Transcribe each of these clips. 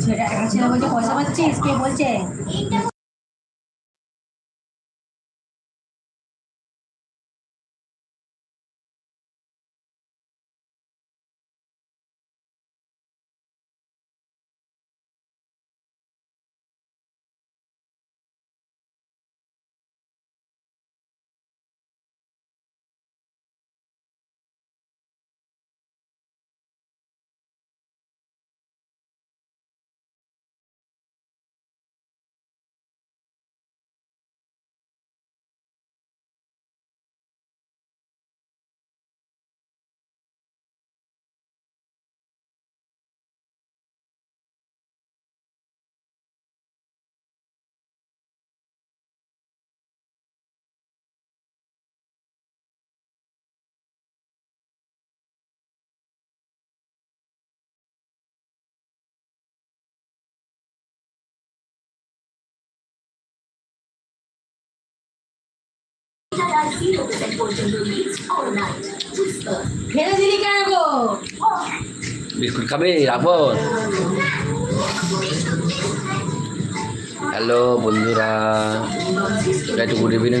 ছেলে একটা বলছে পয়সা পাচ্ছিস? কে বলছে? ফেলে দিলি কেন গো বিস্কুট খাবে? রাখব। হ্যালো বন্ধুরা। এটা একটু গুড ইভিনিং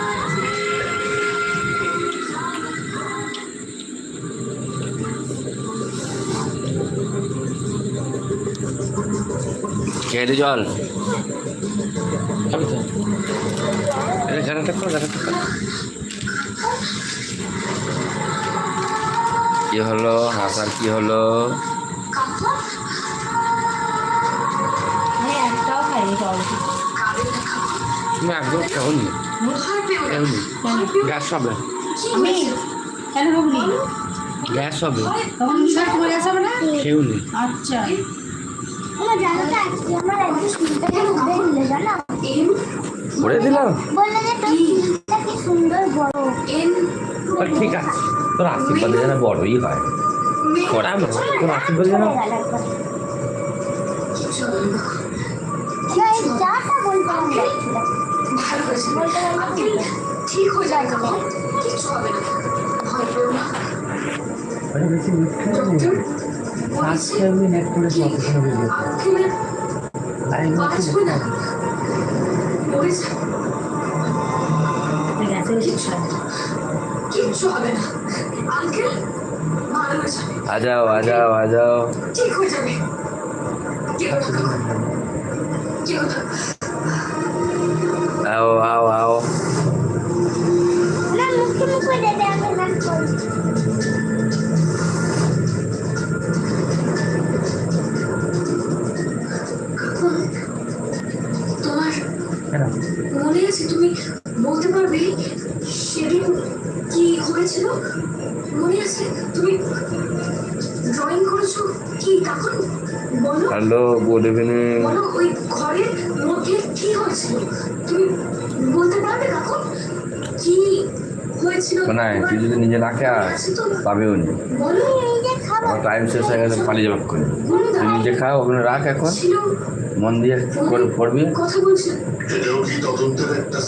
খেয়ে জল। খাবি তো এটা করো কি হলো? হাসার কি হলো? তুমি একদম কেমনি কেমনি গ্যাস হবে? কেন গ্যাস হবে না? খেউনি আচ্ছা। আমার জানো আজকে আমার একটু শুনতে দিলে জানো করে দিলাম? বললে যে তোর চুলটা কি সুন্দর বড়। ঠিক আছে তোর আশীর্বাদে যেন বড়ই হয়। করা তোর আশীর্বাদে যেন না ঠিক হয়ে যায় হবে না ভয় পেও না মানে বেশি মিথ্যা আজকে আমি নেট করে অপারেশন হয়ে গেছে তুমি তাই আমি একটু বাঁচবে না মরে যাও গেছে কিচ্ছু কিচ্ছু হবে না আঙ্কেল ভালো হয়ে যাবে आ जाओ आ जाओ आ जाओ ঠিক হয়ে যাবে কেউ না কেউ না आओ आओ आओ না মুখে মুখে দেবে আমি গান দিয়েছে তুমি বলতে পারবে সেদিন কি হয়েছিল? মনে আছে? তুমি ড্রয়িং করেছ কি? কখন বলো। হ্যালো গুড ইভিনিং বলো ওই ঘরের মধ্যে কি হয়েছিল? তুমি বলতে পারবে কি না তুই যদি নিজে না খেয়ে পাবেও নি। টাইম শেষ হয়ে গেছে পালিয়ে যাবে তুই নিজে খাও ওখানে রাখ এখন। মন দিয়ে করে পড়বি। এটাও কি তদন্তের একটা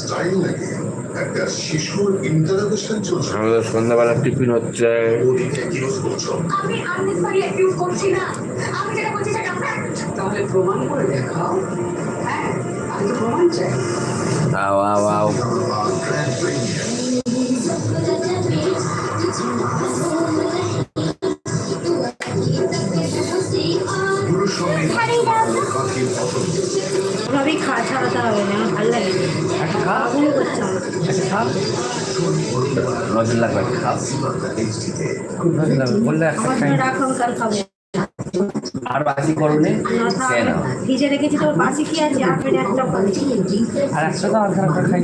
আমার নজর লাগবে খাও খুব নজর লাগবে বললে একটা খাই আর কেন? ভিজে রেখেছি তোর পাশে কি আছে? একটা পাচ্ছি আর একশো তো আর একটা খাই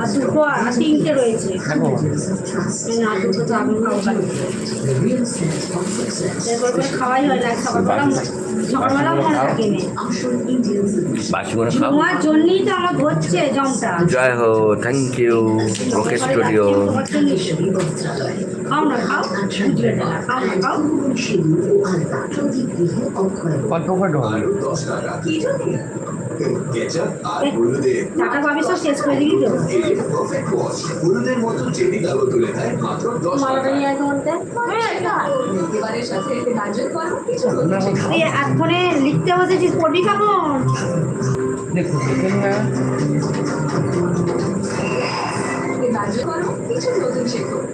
আর দুটো আর তিনটে রয়েছে। দেখো। না দুটো তো আমি খাব কালকে এরপর করে খাওয়াই হয় না খাবার সকালবেলা মনে থাকে বাসি করে খাও। তোমার জন্যই তো আমার ধরছে জমটা। জয় হো থ্যাংক ইউ ওকে স্টুডিও। না খাও হবে সব শেষ করে কিছু লিখতে বসেছিস পড়বি কেমন দেখুন দেখেন না এতে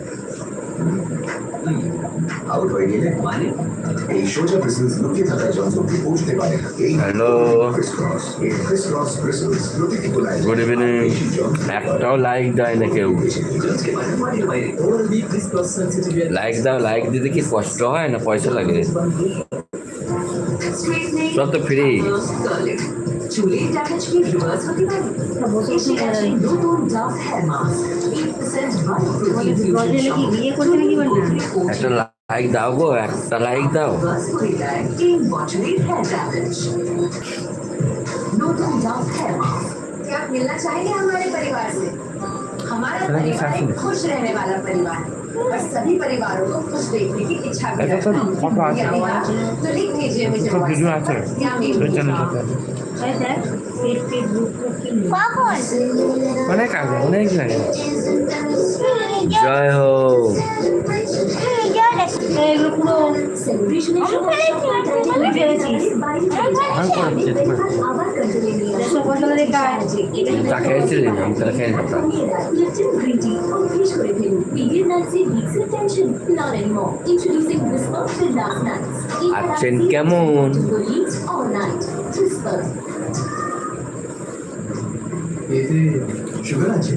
আউট হয়ে গেলে মানে এই সোজা ব্রিসেলস লুকিয়ে থাকা যন্ত্রটি পৌঁছতে পারে না। হ্যালো গুড ইভিনিং একটাও লাইক দেয় না কেউ। লাইক দাও লাইক দিতে কি কষ্ট হয় না পয়সা লাগে? সব তো ফ্রি চুলের ড্যামেজ কি রিভার্স হতে পারে বসে বসে মজা নেই নতুন Dove hair mask 8% bio protein গজে নাকি বিয়ে করছে নাকি বল না একটা লাইক দাও গো একটা লাইক দাও रिवर्स করে দেয় তিন বছরের হেয়ার ড্যামেজ नूतन डव हेयर मास्क क्या आप मिलना चाहेंगे हमारे परिवार से हमारा चलो, परिवार साथ एक में। खुश रहने वाला परिवार है और सभी परिवारों को खुश देखने की इच्छा भी ऐसा तो रखता हूं। फोटो आता है। यदि हाँ, तो लिख दीजिए मुझे सब वीडियो WhatsApp आता है पर या मेल तो में। चैनल पे এই দেখ পেট পেট বুক বুক কি নিয়ে। কখন অনেক আগে অনেক লাগে জয় হো এগুলো পুরো Celebration এর সময় তুই পেয়েছিস আমি করে চা খেয়েছিলি আমি তাহলে খেয়ে নিতাম আছেন কেমন? সুগার আছে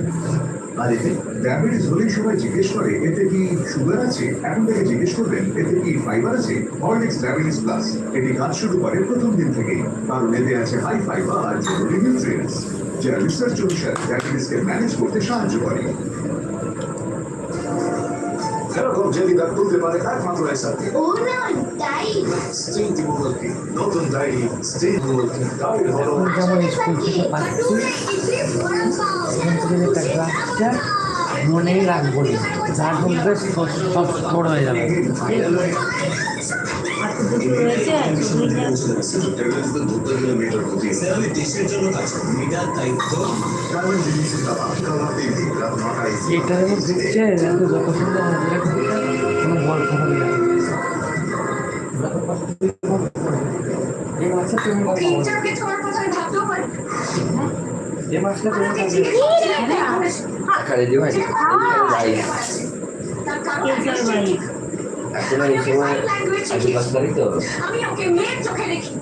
আর এতে ডায়াবেটিস হলেই সবাই জিজ্ঞেস করে এতে কি সুগার আছে? এখন থেকে জিজ্ঞেস করবেন এতে কি ফাইবার আছে? হরলিক্স ডায়াবেটিস প্লাস এটি কাজ শুরু করে প্রথম দিন থেকেই। কারণ এতে আছে হাই ফাইবার আর জরুরি নিউট্রিয়েন্টস যা রিসার্চ অনুসারে ডায়াবেটিসকে ম্যানেজ করতে সাহায্য করে। এরকম জেলি জেলিদা তুলতে পারে একমাত্র একসাথে ও না তাই স্টিল টিমোবলকে নতুন ডায়েরি স্টিল টিমোবলকে ডায়েরি হলো যেমন স্কুল থেকে পাচ্ছি এখান থেকে একটা গ্লাসটা মনেই রাখব যার মধ্যে সব স্টোর হয়ে যাবে। আর তো দুটো রয়েছে তুই যা কিলোমিটার প্রতি দেশের জন্য কাজ মিটার দায়িত্ব কারণ জিনিসের দাম খাবার দিন রাত নটায় এটা যেমন দেখছে এত যত সুন্দর কোনো গল্প হবে না এই মাছটা তুমি কথা এই মাছটা কেসার বাড়ি এখন এই সময় আজ তো? আমি ওকে মেয়ের চোখে দেখি।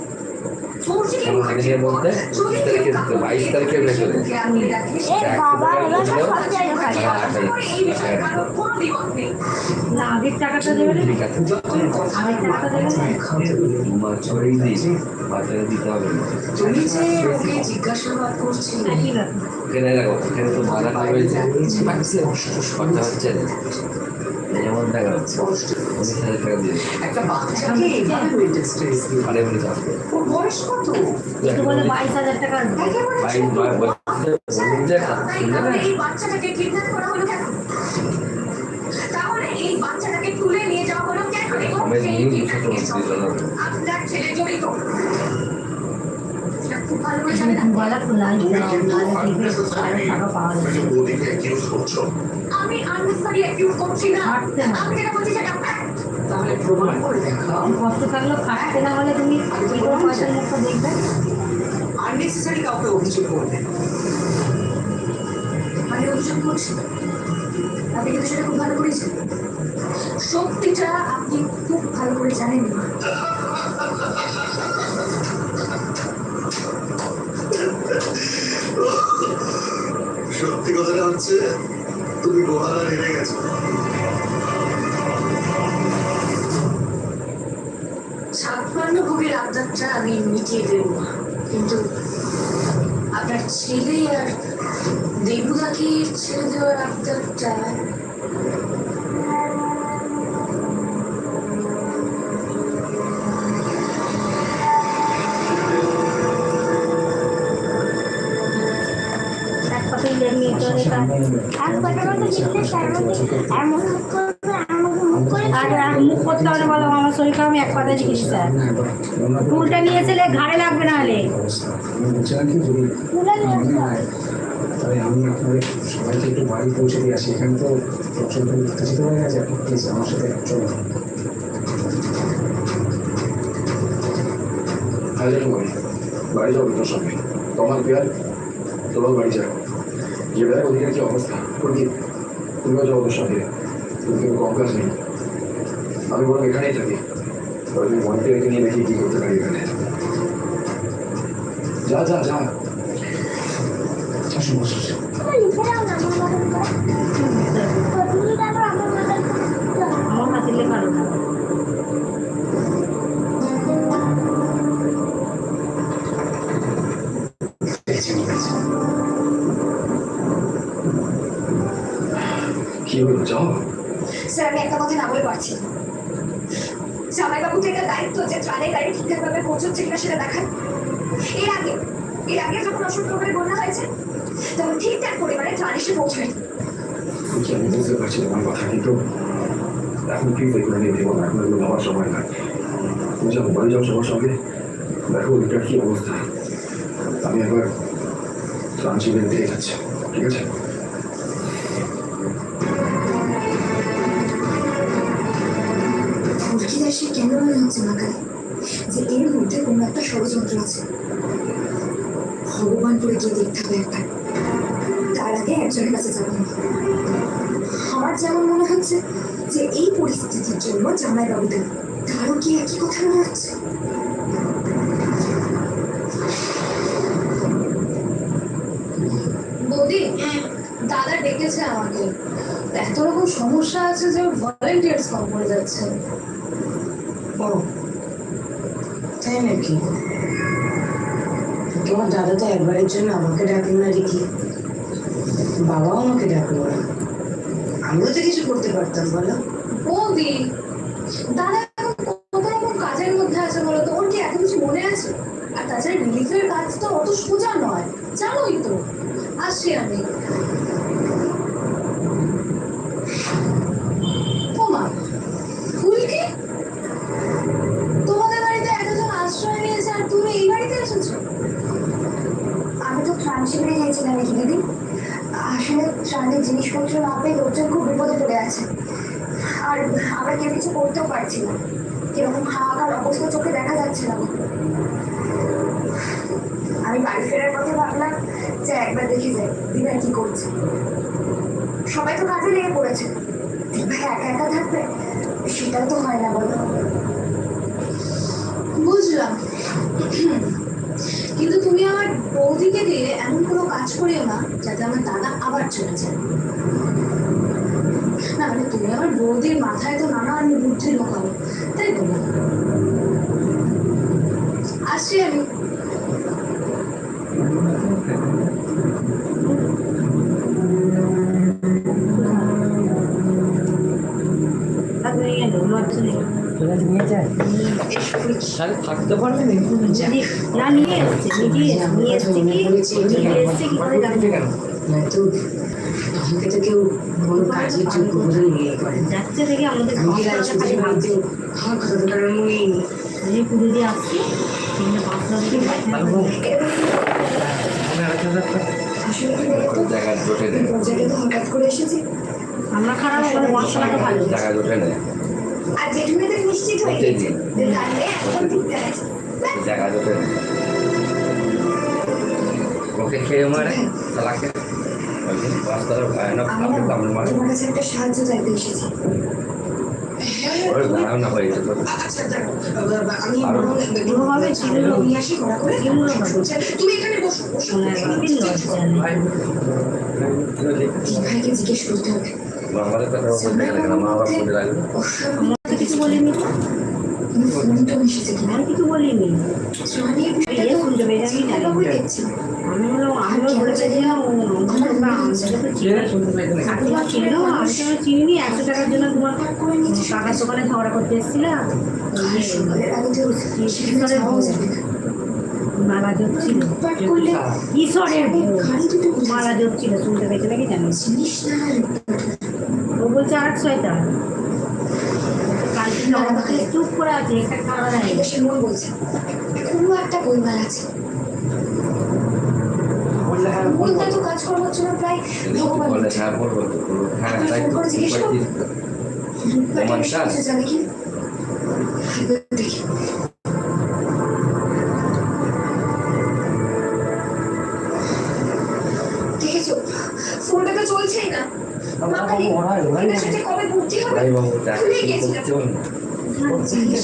পঁচিশ তারিখে বাইশ তারিখের ভেতরে। দিতে হবে এখানে দেখো এখানে তো বাধা রয়েছে। কথা হচ্ছে যেমন দেখা যাচ্ছে একটা বাচ্চাকে বয়স কত একটু বলে বাইশ হাজার টাকা এই বাচ্চাটাকে কিডন্যাপ করা হলো কেন? তাহলে এই বাচ্চাটাকে তুলে নিয়ে যাওয়া হলো কেন? আমি আপনার ছেলে জড়িত। আননেসারি অ্যাকিউজ করছি না। আমি যেটা বলছি সেটা fact। তাহলে প্রমাণ করে দেখাও। কষ্ট থাকলেও খাটতে না হলে তুমি পয়সার মুখটা দেখবে। আননেসেসারি কাউকে অভিযোগ করবে। না। আমি অভিযোগ করছি। আপনি কিন্তু সেটা খুব ভালো করেছেন। সত্যিটা আপনি খুব ভালো করে জানেন না। সত্যি কথাটা হচ্ছে তুমি গোহালা নেমে গেছো। ছাপ্পান্ন ভোগের আবদারটা আমি মিটিয়ে দেব। কিন্তু আপনার ছেলে আর দেবুদাকে ছেড়ে দেওয়ার আবদারটা এক লেগে চলে এক কথার তার মধ্যে এমন এমন মুখ করতে হবে বলো আমার শরীর খারাপ আমি এক কথায় জিজ্ঞেস স্যার। টুলটা নিয়েছিলে ঘাড়ে লাগবে না হলে। আমি হয় আপনাদের সবাইকে একটু বাড়ি পৌঁছে দিয়ে আসি। এখানে তো প্রচণ্ড হয়ে গেছে। আপনি প্লিজ আমার সাথে হাজার বাড়ি যাব তোর সঙ্গে। তোমার বিয়ার বাড়ি যাও যে বেলা ওদিকে কি অবস্থা? প্রদীপ তুমিও যাব তোর সঙ্গে। তুমি কেউ কম কাজ নেই। আমি বললাম এখানেই থাকি। তুমি মনকে রেখে নিয়ে দেখি কি করতে পারি এখানে? যা যা যা। আমার মতন করে এর আগে যখন অসুখ করে বন্যা হয়েছে তখন ঠিকঠাক পরিমাণে ট্রান এসে পৌঁছায়নি আমি বুঝতে পারছি তোমার কথা কিন্তু এখন কি এগুলো নিয়ে না এখন এগুলো ভাবার সময় না তুমি বাড়ি যাও সবার সঙ্গে দেখো ওইটা কি অবস্থা। আমি একবার ট্রান্সিডেন্ট দিয়ে যাচ্ছি ঠিক আছে? ফুলকিদার সে কেন মনে হচ্ছে মাকায় যে এর মধ্যে কোনো একটা ষড়যন্ত্র আছে ভগবান করে গিয়ে দেখতে হবে একবার তার আগে একজনের কাছে যাব আমার যেমন মনে হচ্ছে যে এই পরিস্থিতির জন্য জামাই বাবুদের তারও কি একই কথা মনে হচ্ছে? বৌদি দাদা ডেকেছে আমাকে। এত রকম সমস্যা আছে যে ভলেন্টিয়ার্স কম পড়ে যাচ্ছে। ও তাই নাকি? তোমার দাদা তো একবারের জন্য আমাকে ডাকলো না দেখি। বাবাও আমাকে ডাকলো না। আমিও তো কিছু করতে পারতাম, বলো। দাদা এখন কত রকম কাজের মধ্যে আছে বলো তো? ওর কি এত কিছু মনে আছে? আর তাছাড়া রিলিফের কাজ তো অত সোজা নয়, জানোই তো আসছি আমি ওমা ফুলকি তোমাদের বাড়িতে এতজন আশ্রয় নিয়েছে আর তুমি এই বাড়িতে এসেছ আমি তো ত্রাণ শিবিরে গিয়েছিলাম নাকি দিদি আসলে ত্রাণের জিনিসপত্র না পেয়ে লোকজন খুব বিপদে পড়ে আছে আর আমরা কেউ কিছু করতেও পারছি না কীরকম হাহাকার অবস্থা চোখে দেখা যাচ্ছে না আমি বাড়ি ফেরার পথে ভাবলাম যে একবার দেখে যাই, দিদা কি করছে? সবাই তো কাজে লেগে পড়েছে। দিদা একা একা থাকবে? সেটাও তো হয় না বলো। বুঝলাম। কিন্তু তুমি আমার বৌদিকে দিয়ে এমন কোনো কাজ করিও না যাতে আমার দাদা আবার চলে যায়। না মানে তুমি আমার বৌদির মাথায় তো নানান বুদ্ধি ঢোকাবো তাই তো না? আসছি আমি নিয়ে থাকতে পারবে না নিয়ে এসছে নিয়ে এসছে নিয়ে এসছে কি করে জানতে কেন আমাকে তো কেউ কোনো কাজের যোগ্য বলে করে যাচ্ছে থেকে আমাদের আমার কথা পুজো দিয়ে আসছি? জায়গা জোটে নেই আমরা খারাপ জায়গা জোটে নেই আর জেঠুমেদের নিশ্চিত হয়ে গেছে। জায়গা জোটে নেই ওকে খেয়ে মারে চালাকে ভয়ানক মারে। সাহায্য চাইতে এসেছি। ওরে হয়ে আচ্ছা তুমি এখানে বসো বসো জিজ্ঞেস করতে হবে আমাদের কথা বলতে গেলে মা বাবা বলে লাগবে কিছু বলিনি আমি কিছু চিনি একশো টাকার জন্য তোমার কাকার দোকানে ঝগড়া করতে এসেছিলাম মালা জপছিল মালা জপছিল শুনতে পেয়েছে নাকি জানিস? ও বলছে আট ছয়টা। চুপ করে আছে একটা খাওয়া দেয় এটা সে মন বলছে কোনো একটা গোলমাল আছে বলতে তো কাজকর্ম হচ্ছে না প্রায় ভগবান বলে হ্যাঁ বলব হ্যাঁ তাই জিজ্ঞেস করো।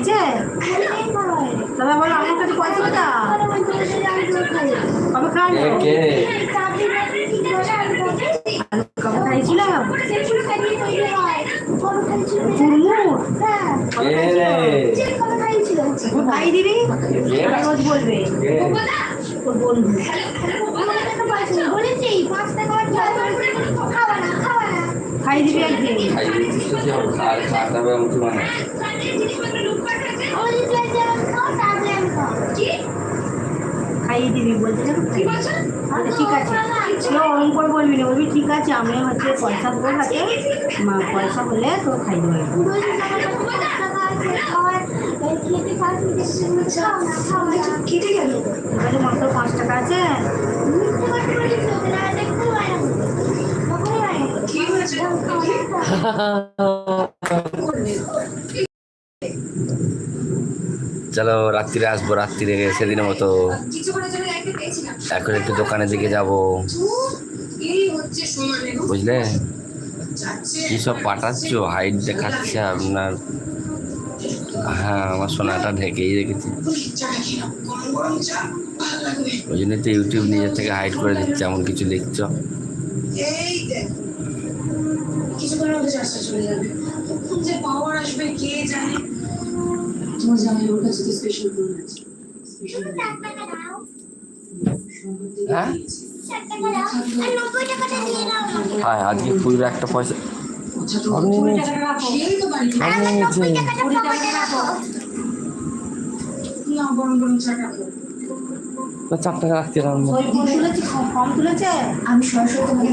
খাইছে দাদা বলো আমার কাছে পয়সা কোথা কবে খাওয়ালো কে? কবে খাইছিল? খাই দিবি? রোজ বলবে। খাই দিবি একদিন। খাই দিচ্ছিস তো কি হবে? আর খাওয়াতে হবে আমি তোমার খাইয়ে দিবি বলতে না কি আচ্ছা, ঠিক আছে। কেউ করে বলবি না। বলবি ঠিক আছে আমি হচ্ছে পয়সা দেবো হাতে মা পয়সা হলে তো খাই দেবো। কেটে মাত্র পাঁচ টাকা আছে? কি হয়েছে? চলো রাত্রিরে আসব, রাত্রিরে সেদিনের মতো। এখন একটু দোকানের দিকে যাব। বুঝলে? কী সব পাঠাচ্ছ? হাইট দেখাচ্ছে আপনার। হ্যাঁ আমার সোনাটা ঢেকেই রেখেছি। ওই জন্য তো ইউটিউব নিজের থেকে হাইড করে দিচ্ছে, এমন কিছু লিখছো। এই দেখ কিছুক্ষণের মধ্যে চাষটা চলে যাবে। কে জানে? তোমার জামাই ওর কাছে তো স্পেশাল ফোন আছে স্পেশাল হ্যাঁ আজকে পুরো একটা পয়সা নিয়েছে চার টাকা রাখতে পারব তুলেছে আমি সরাসরি তোমাকে